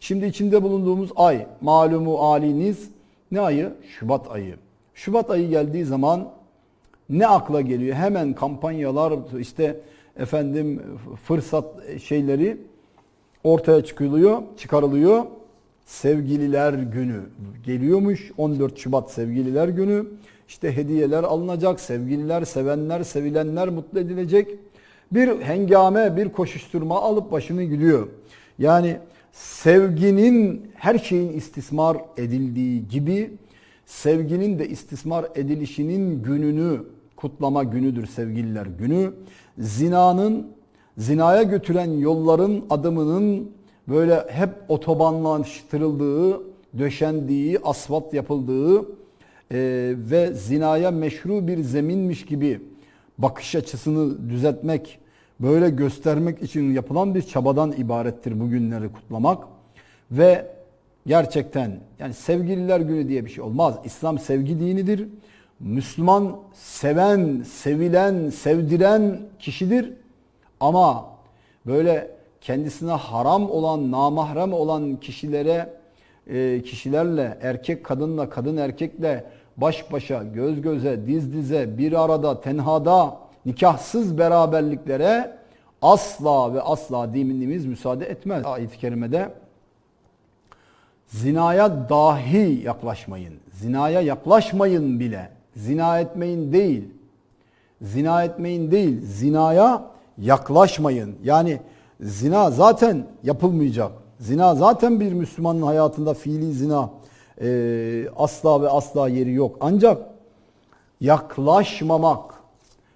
Şimdi içinde bulunduğumuz ay malumu aliniz ne ayı? Şubat ayı. Şubat ayı geldiği zaman ne akla geliyor? Hemen kampanyalar işte efendim fırsat şeyleri ortaya çıkılıyor, çıkarılıyor. Sevgililer günü geliyormuş. 14 Şubat Sevgililer Günü. İşte hediyeler alınacak. Sevgililer, sevenler, sevilenler mutlu edilecek. Bir hengame, bir koşuşturma alıp başını gidiyor. Yani sevginin her şeyin istismar edildiği gibi sevginin de istismar edilişinin gününü kutlama günüdür sevgililer günü. Zinanın, zinaya götüren yolların adımının böyle hep otobanlaştırıldığı, döşendiği, asfalt yapıldığı e, ve zinaya meşru bir zeminmiş gibi bakış açısını düzeltmek, böyle göstermek için yapılan bir çabadan ibarettir bu günleri kutlamak. Ve gerçekten yani sevgililer günü diye bir şey olmaz. İslam sevgi dinidir. Müslüman seven, sevilen, sevdiren kişidir. Ama böyle kendisine haram olan, namahrem olan kişilere, e, kişilerle, erkek kadınla, kadın erkekle baş başa, göz göze, diz dize, bir arada, tenhada, nikahsız beraberliklere asla ve asla dinimiz müsaade etmez. Ayet-i kerimede zinaya dahi yaklaşmayın. Zinaya yaklaşmayın bile. Zina etmeyin değil. Zina etmeyin değil. Zinaya yaklaşmayın. Yani zina zaten yapılmayacak. Zina zaten bir Müslümanın hayatında fiili zina e, asla ve asla yeri yok. Ancak yaklaşmamak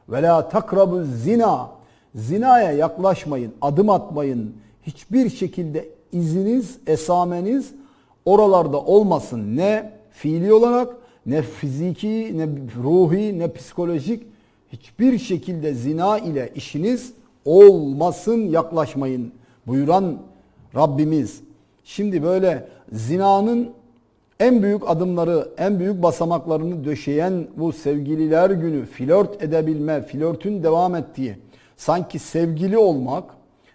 ve la takrabu zina zinaya yaklaşmayın, adım atmayın. Hiçbir şekilde iziniz, esameniz oralarda olmasın. Ne fiili olarak, ne fiziki, ne ruhi, ne psikolojik hiçbir şekilde zina ile işiniz olmasın, yaklaşmayın buyuran Rabbimiz. Şimdi böyle zinanın en büyük adımları, en büyük basamaklarını döşeyen bu sevgililer günü flört edebilme, flörtün devam ettiği, sanki sevgili olmak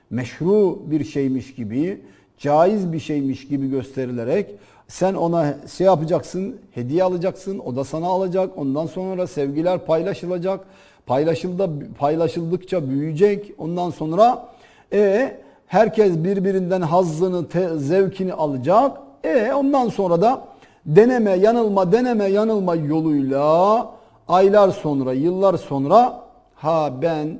meşru bir şeymiş gibi, caiz bir şeymiş gibi gösterilerek sen ona şey yapacaksın, hediye alacaksın, o da sana alacak. Ondan sonra sevgiler paylaşılacak. Paylaşıldı, paylaşıldıkça büyüyecek. Ondan sonra e herkes birbirinden hazzını, te, zevkini alacak. E ondan sonra da deneme, yanılma, deneme, yanılma yoluyla aylar sonra, yıllar sonra ha ben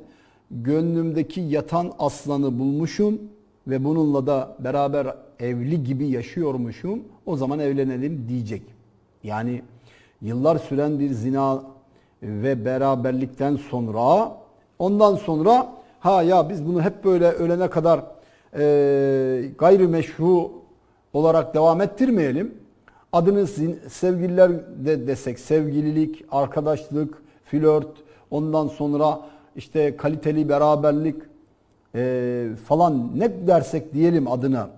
gönlümdeki yatan aslanı bulmuşum ve bununla da beraber evli gibi yaşıyormuşum. O zaman evlenelim diyecek. Yani yıllar süren bir zina ve beraberlikten sonra ondan sonra ha ya biz bunu hep böyle ölene kadar e, gayrimeşru olarak devam ettirmeyelim. Adını sevgililer de desek, sevgililik, arkadaşlık, flört, ondan sonra işte kaliteli beraberlik e, falan ne dersek diyelim adına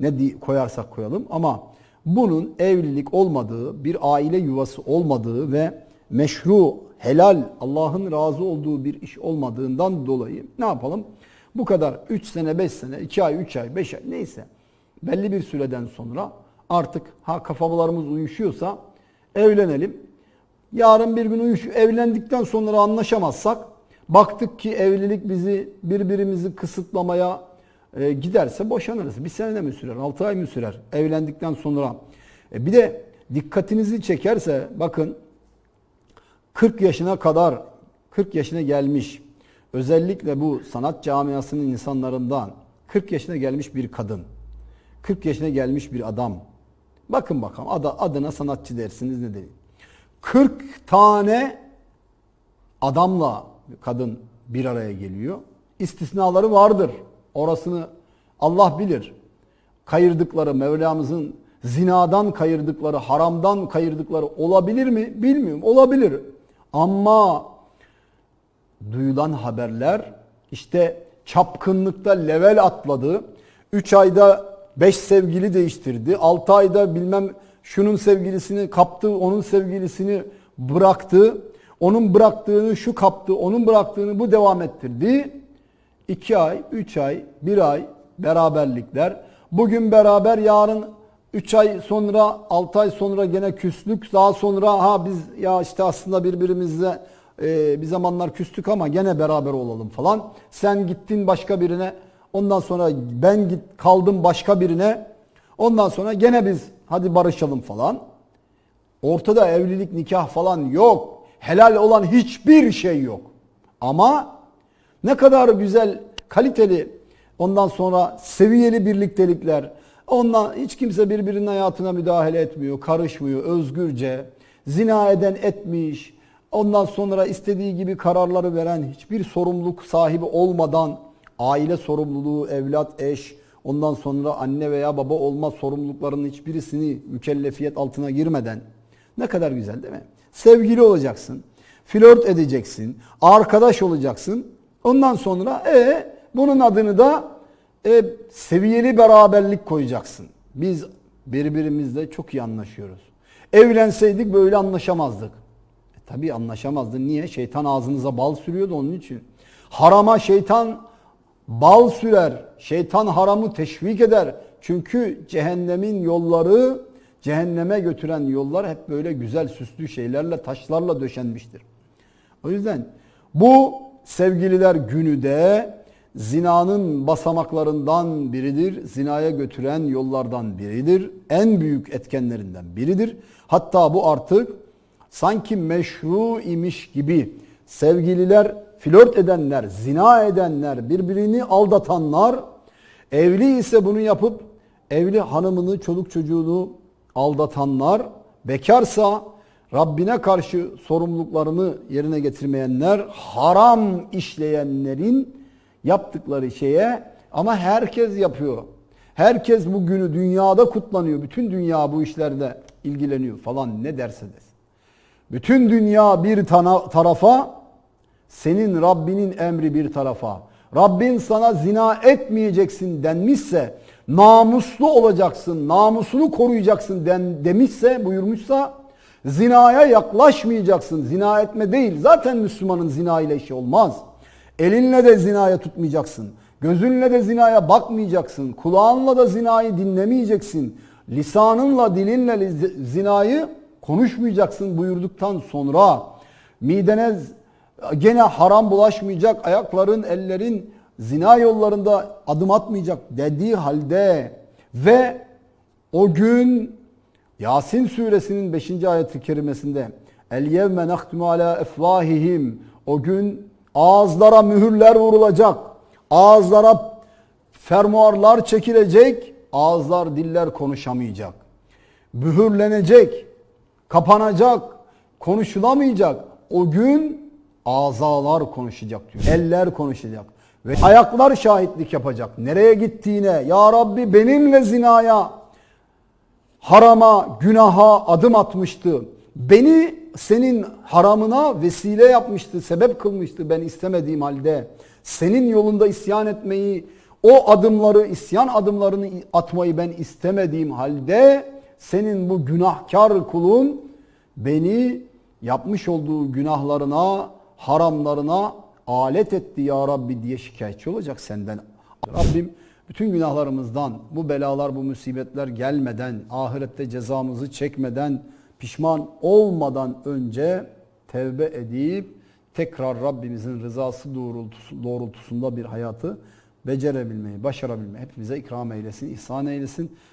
ne koyarsak koyalım ama bunun evlilik olmadığı, bir aile yuvası olmadığı ve meşru, helal, Allah'ın razı olduğu bir iş olmadığından dolayı ne yapalım? Bu kadar 3 sene, 5 sene, 2 ay, 3 ay, 5 ay neyse belli bir süreden sonra artık ha kafalarımız uyuşuyorsa evlenelim. Yarın bir gün uyuş evlendikten sonra anlaşamazsak baktık ki evlilik bizi birbirimizi kısıtlamaya e, giderse boşanırız. Bir sene mi sürer? 6 ay mı sürer? Evlendikten sonra. E, bir de dikkatinizi çekerse bakın 40 yaşına kadar 40 yaşına gelmiş özellikle bu sanat camiasının insanlarından 40 yaşına gelmiş bir kadın 40 yaşına gelmiş bir adam bakın bakalım adına sanatçı dersiniz ne değil 40 tane adamla kadın bir araya geliyor. İstisnaları vardır. Orasını Allah bilir. Kayırdıkları Mevlamızın zinadan kayırdıkları, haramdan kayırdıkları olabilir mi? Bilmiyorum. Olabilir. Ama duyulan haberler işte çapkınlıkta level atladı. 3 ayda 5 sevgili değiştirdi. 6 ayda bilmem şunun sevgilisini kaptı, onun sevgilisini bıraktı. Onun bıraktığını şu kaptı, onun bıraktığını bu devam ettirdi. 2 ay, 3 ay, 1 ay beraberlikler. Bugün beraber yarın 3 ay sonra 6 ay sonra gene küslük daha sonra ha biz ya işte aslında birbirimizle e, bir zamanlar küstük ama gene beraber olalım falan. Sen gittin başka birine ondan sonra ben git kaldım başka birine ondan sonra gene biz hadi barışalım falan. Ortada evlilik nikah falan yok. Helal olan hiçbir şey yok. Ama ne kadar güzel, kaliteli, ondan sonra seviyeli birliktelikler. Ondan hiç kimse birbirinin hayatına müdahale etmiyor, karışmıyor, özgürce. Zina eden etmiş. Ondan sonra istediği gibi kararları veren, hiçbir sorumluluk sahibi olmadan aile sorumluluğu, evlat, eş, ondan sonra anne veya baba olma sorumluluklarının hiçbirisini mükellefiyet altına girmeden ne kadar güzel değil mi? Sevgili olacaksın, flört edeceksin, arkadaş olacaksın. Ondan sonra e bunun adını da e, seviyeli beraberlik koyacaksın. Biz birbirimizle çok iyi anlaşıyoruz. Evlenseydik böyle anlaşamazdık. E, tabii anlaşamazdı. Niye? Şeytan ağzınıza bal sürüyordu onun için. Harama şeytan bal sürer. Şeytan haramı teşvik eder. Çünkü cehennemin yolları, cehenneme götüren yollar hep böyle güzel süslü şeylerle, taşlarla döşenmiştir. O yüzden bu sevgililer günü de zinanın basamaklarından biridir. Zinaya götüren yollardan biridir. En büyük etkenlerinden biridir. Hatta bu artık sanki meşru imiş gibi sevgililer, flört edenler, zina edenler, birbirini aldatanlar, evli ise bunu yapıp evli hanımını, çoluk çocuğunu aldatanlar, bekarsa Rabbine karşı sorumluluklarını yerine getirmeyenler, haram işleyenlerin yaptıkları şeye ama herkes yapıyor. Herkes bu günü dünyada kutlanıyor. Bütün dünya bu işlerde ilgileniyor falan ne derse desin. Bütün dünya bir tarafa, senin Rabbinin emri bir tarafa. Rabbin sana zina etmeyeceksin denmişse, namuslu olacaksın, namusunu koruyacaksın den, demişse, buyurmuşsa, zinaya yaklaşmayacaksın. Zina etme değil. Zaten Müslümanın zina ile işi olmaz. Elinle de zinaya tutmayacaksın. Gözünle de zinaya bakmayacaksın. Kulağınla da zinayı dinlemeyeceksin. Lisanınla, dilinle zinayı konuşmayacaksın buyurduktan sonra midene gene haram bulaşmayacak, ayakların, ellerin zina yollarında adım atmayacak dediği halde ve o gün Yasin suresinin 5. ayet-i kerimesinde El yevme nahtimu ala efvahihim o gün ağızlara mühürler vurulacak. Ağızlara fermuarlar çekilecek. Ağızlar diller konuşamayacak. Mühürlenecek. Kapanacak. Konuşulamayacak. O gün azalar konuşacak diyor. Eller konuşacak. Ve ayaklar şahitlik yapacak. Nereye gittiğine. Ya Rabbi benimle zinaya harama, günaha adım atmıştı. Beni senin haramına vesile yapmıştı, sebep kılmıştı ben istemediğim halde. Senin yolunda isyan etmeyi, o adımları, isyan adımlarını atmayı ben istemediğim halde senin bu günahkar kulun beni yapmış olduğu günahlarına, haramlarına alet etti ya Rabbi diye şikayetçi olacak senden. Rabbim bütün günahlarımızdan, bu belalar, bu musibetler gelmeden, ahirette cezamızı çekmeden, pişman olmadan önce tevbe edip tekrar Rabbimizin rızası doğrultusunda bir hayatı becerebilmeyi, başarabilmeyi hepimize ikram eylesin, ihsan eylesin.